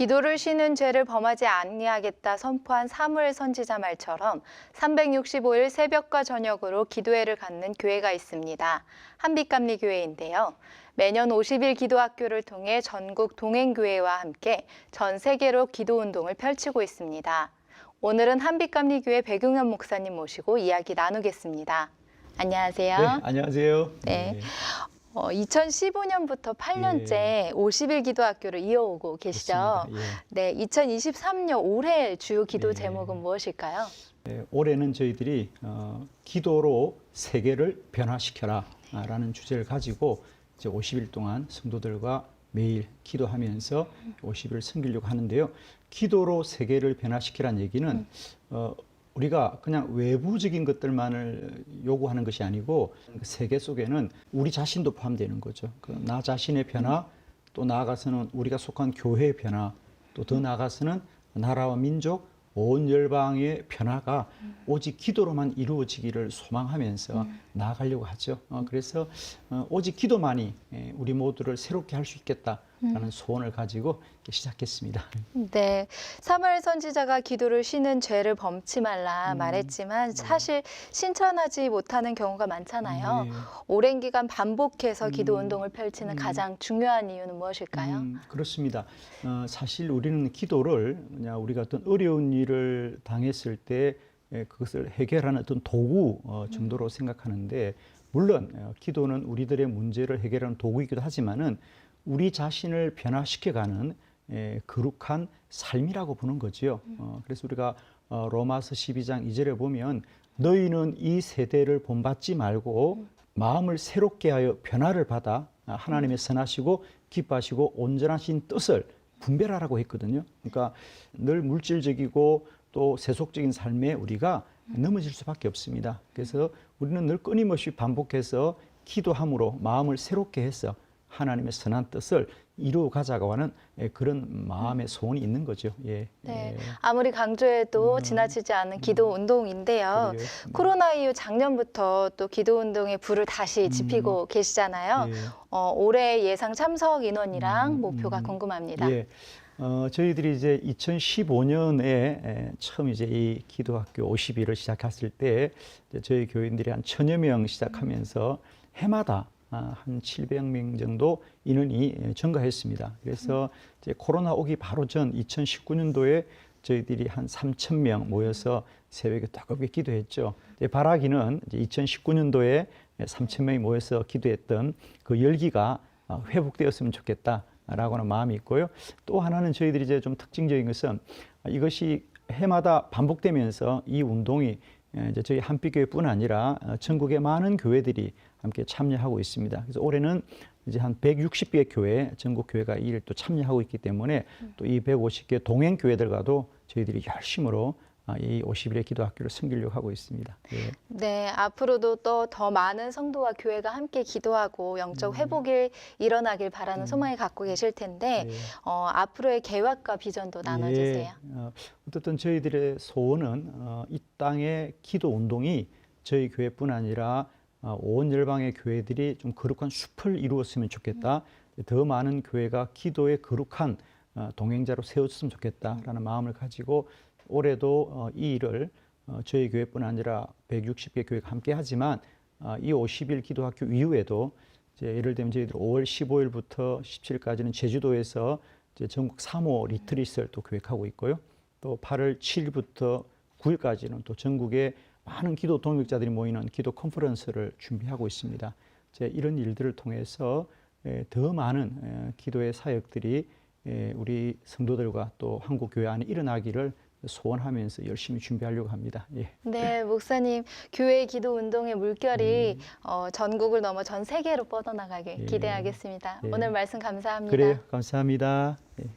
기도를 쉬는 죄를 범하지 아니하겠다 선포한 사무엘 선지자 말처럼 365일 새벽과 저녁으로 기도회를 갖는 교회가 있습니다. 한빛감리 교회인데요. 매년 50일 기도학교를 통해 전국 동행교회와 함께 전 세계로 기도 운동을 펼치고 있습니다. 오늘은 한빛감리 교회 백용현 목사님 모시고 이야기 나누겠습니다. 안녕하세요. 네, 안녕하세요. 네. 어, 2015년부터 8년째 50일 기도학교를 이어오고 계시죠? 그렇습니다. 네, 2023년 올해 주요 기도 예. 제목은 무엇일까요? 예. 네, 올해는 저희들이 어, 기도로 세계를 변화시켜라라는 주제를 가지고 이제 50일 동안 성도들과 매일 기도하면서 50일 섬기려고 하는데요. 기도로 세계를 변화시키라는 얘기는 어, 우리가 그냥 외부적인 것들만을 요구하는 것이 아니고 그 세계 속에는 우리 자신도 포함되는 거죠. 그 나 자신의 변화, 또 나아가서는 우리가 속한 교회의 변화, 또 더 나아가서는 나라와 민족, 온 열방의 변화가 오직 기도로만 이루어지기를 소망하면서 나아가려고 하죠. 어, 그래서 어, 오직 기도만이 예, 우리 모두를 새롭게 할 수 있겠다 라는 소원을 가지고 시작했습니다. 네, 사무엘 선지자가 기도를 쉬는 죄를 범치 말라 음. 말했지만 사실 신천하지 못하는 경우가 많잖아요. 네. 오랜 기간 반복해서 기도 음. 운동을 펼치는 음. 가장 중요한 이유는 무엇일까요? 음, 그렇습니다. 어, 사실 우리는 기도를 그냥 우리가 어떤 어려운 일을 당했을 때 예, 그것을 해결하는 어떤 도구 어, 정도로 생각하는데 물론 어, 기도는 우리들의 문제를 해결하는 도구이기도 하지만은 우리 자신을 변화시켜가는 예, 거룩한 삶이라고 보는 거지요. 어, 그래서 우리가 어, 로마서 12장 2절에 보면 너희는 이 세대를 본받지 말고 마음을 새롭게 하여 변화를 받아 하나님의 선하시고 기뻐하시고 온전하신 뜻을 분별하라고 했거든요. 그러니까 늘 물질적이고 또 세속적인 삶에 우리가 넘어질 수밖에 없습니다. 그래서 우리는 늘 끊임없이 반복해서 기도함으로 마음을 새롭게 해서 하나님의 선한 뜻을 이루어 가자고 하는 예, 그런 마음의 소원이 있는 거죠. 예. 네, 예. 아무리 강조해도 음. 지나치지 않은 기도 운동인데요. 그래요. 코로나 이후 작년부터 또 기도 운동에 불을 다시 지피고 계시잖아요. 예. 어, 올해 예상 참석 인원이랑 음, 목표가 음. 궁금합니다. 예. 어, 저희들이 이제 2015년에 처음 이제 이 기도학교 50일을 시작했을 때 저희 교인들이 한 천여 명 시작하면서 해마다 아, 한 700명 정도 인원이 예, 증가했습니다. 그래서 이제 코로나 오기 바로 전 2019년도에 저희들이 한 3천 명 모여서 새벽에 따갑게 기도했죠. 바라기는 이제 2019년도에 3천 명이 모여서 기도했던 그 열기가 어, 회복되었으면 좋겠다 라고 하는 마음이 있고요. 또 하나는 저희들이 이제 좀 특징적인 것은 이것이 해마다 반복되면서 이 운동이 예, 이제 저희 한빛교회뿐 아니라 어, 전국의 많은 교회들이 함께 참여하고 있습니다. 그래서 올해는 이제 한 160개 교회, 전국 교회가 이 일을 또 참여하고 있기 때문에 또 이 150개 동행 교회들과도 저희들이 열심으로 아, 이 50일의 기도학교를 섬기려고 하고 있습니다. 예. 네, 앞으로도 또 더 많은 성도와 교회가 함께 기도하고 영적 회복이 일어나길 바라는 소망을 갖고 계실 텐데 예. 어, 앞으로의 계획과 비전도 나눠주세요. 예, 어, 어떻든 저희들의 소원은 어, 이 땅의 기도 운동이 저희 교회뿐 아니라 어, 온 열방의 교회들이 좀 거룩한 숲을 이루었으면 좋겠다. 더 많은 교회가 기도의 거룩한 어, 동행자로 세워졌으면 좋겠다라는 마음을 가지고 올해도 어, 이 일을 어, 저희 교회뿐 아니라 160개 교회가 함께 하지만 어, 이 50일 기도학교 이후에도 예를 들면 저희들 5월 15일부터 17일까지는 제주도에서 전국 3호 리트릿을 또 계획하고 있고요. 또 8월 7일부터 9일까지는 또 전국에 많은 기도 동역자들이 모이는 기도 컨퍼런스를 준비하고 있습니다. 이런 일들을 통해서 에, 더 많은 에, 기도의 사역들이 에, 우리 성도들과 또 한국 교회 안에 일어나기를 소원하면서 열심히 준비하려고 합니다. 예. 네, 목사님 교회 기도 운동의 물결이 어, 전국을 넘어 전 세계로 뻗어나가길 예. 기대하겠습니다. 예. 오늘 말씀 감사합니다. 그래요. 감사합니다. 예.